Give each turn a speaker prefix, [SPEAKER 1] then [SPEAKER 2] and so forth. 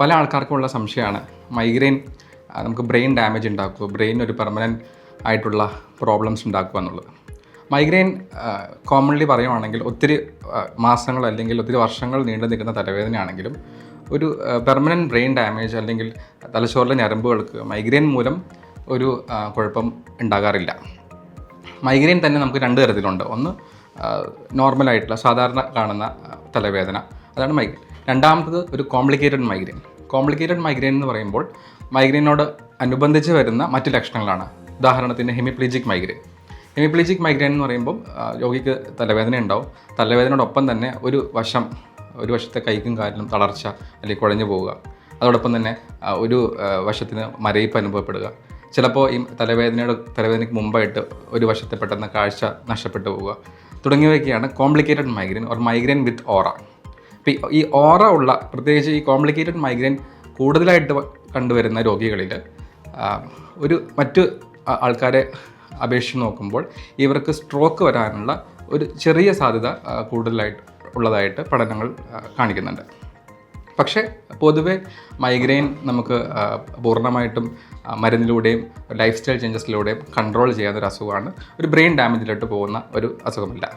[SPEAKER 1] പല ആൾക്കാർക്കും ഉള്ള സംശയമാണ് മൈഗ്രെയിൻ നമുക്ക് ബ്രെയിൻ ഡാമേജ് ഉണ്ടാക്കുക ബ്രെയിൻ ഒരു പെർമനന്റ് ആയിട്ടുള്ള പ്രോബ്ലംസ് ഉണ്ടാക്കുക എന്നുള്ളത്. മൈഗ്രെയിൻ കോമൺലി പറയുവാണെങ്കിൽ ഒത്തിരി മാസങ്ങൾ അല്ലെങ്കിൽ ഒത്തിരി വർഷങ്ങൾ നീണ്ടു നിൽക്കുന്ന തലവേദനയാണെങ്കിലും ഒരു പെർമനന്റ് ബ്രെയിൻ ഡാമേജ് അല്ലെങ്കിൽ തലച്ചോറിലെ ഞരമ്പുകൾക്ക് മൈഗ്രെയിൻ മൂലം ഒരു കുഴപ്പം ഉണ്ടാകാറില്ല. മൈഗ്രെയിൻ തന്നെ നമുക്ക് രണ്ട് തരത്തിലുണ്ട്. ഒന്ന് നോർമലായിട്ടുള്ള സാധാരണ കാണുന്ന തലവേദന. അതാണ് മൈഗ്രെയിൻ രണ്ടാമത്തത് ഒരു കോംപ്ലിക്കേറ്റഡ് മൈഗ്രെയിൻ കോംപ്ലിക്കേറ്റഡ് മൈഗ്രെയിൻ എന്ന് പറയുമ്പോൾ മൈഗ്രെയിനോട് അനുബന്ധിച്ച് വരുന്ന മറ്റ് ലക്ഷണങ്ങളാണ്. ഉദാഹരണത്തിന് ഹെമിപ്ലീജിക് മൈഗ്രെയിൻ ഹെമിപ്ലീജിക് മൈഗ്രെയിൻ എന്ന് പറയുമ്പോൾ രോഗിക്ക് തലവേദന ഉണ്ടാവും. തലവേദനയോടൊപ്പം തന്നെ ഒരു വശം ഒരു വശത്തെ കൈക്കും കാലിലും തളർച്ച അല്ലെങ്കിൽ കുഴഞ്ഞു പോവുക. അതോടൊപ്പം തന്നെ ഒരു വശത്തിന് മരയിപ്പ് അനുഭവപ്പെടുക. ചിലപ്പോൾ ഈ തലവേദനയുടെ തലവേദനയ്ക്ക് മുമ്പായിട്ട് ഒരു വശത്തെ പെട്ടെന്ന് കാഴ്ച നഷ്ടപ്പെട്ടു പോവുക. തുടങ്ങിയവയൊക്കെയാണ് complicated migraine or migraine with aura അപ്പോൾ ഈ- ഓറ ഉള്ള പ്രത്യേകിച്ച് ഈ കോംപ്ലിക്കേറ്റഡ് മൈഗ്രെയിൻ കൂടുതലായിട്ട് കണ്ടുവരുന്ന രോഗികളിൽ ഒരു മറ്റ് ആൾക്കാരെ അപേക്ഷിച്ച് നോക്കുമ്പോൾ ഇവർക്ക് സ്ട്രോക്ക് വരാനുള്ള ഒരു ചെറിയ സാധ്യത കൂടുതലായിട്ട് ഉള്ളതായിട്ട് പഠനങ്ങൾ കാണിക്കുന്നുണ്ട്. പക്ഷേ പൊതുവേ മൈഗ്രെയിൻ നമുക്ക് പൂർണമായിട്ടും മരുന്നിലൂടെയും ലൈഫ് സ്റ്റൈൽ ചേഞ്ചസിലൂടെയും കൺട്രോൾ ചെയ്യാവുന്ന ഒരു അസുഖമാണ്. ഒരു ബ്രെയിൻ ഡാമേജിലോട്ട് പോകുന്ന ഒരു അസുഖമല്ല.